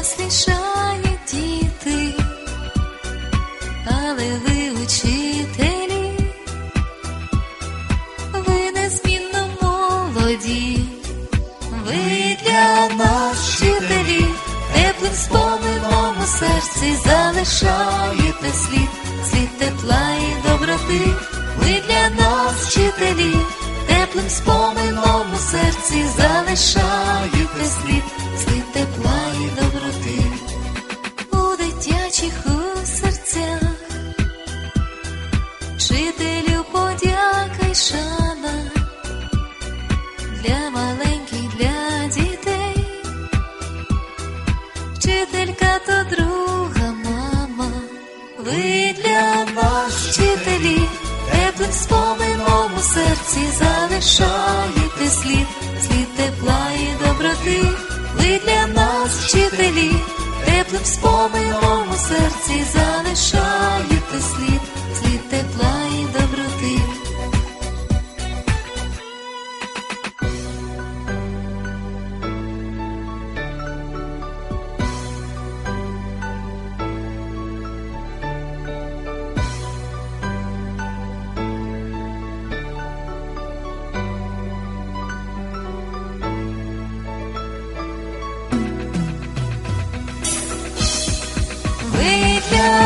насмішають діти, але ви учителі, ви незмінно молоді, ви для нас вчителі, теплим спомином у серці залишаєте слід, слід тепла і доброти, ви для нас вчителі, теплим спомином у серці залишаєте. Вчителю подяка й шана. Для маленьких, для дітей, вчителька то друга мама, ви для нас вчителі, теплим спомином у серці залишаєте слід, слід тепла і доброти, ви для нас вчителі, теплим спомином у серці залишаєте слід,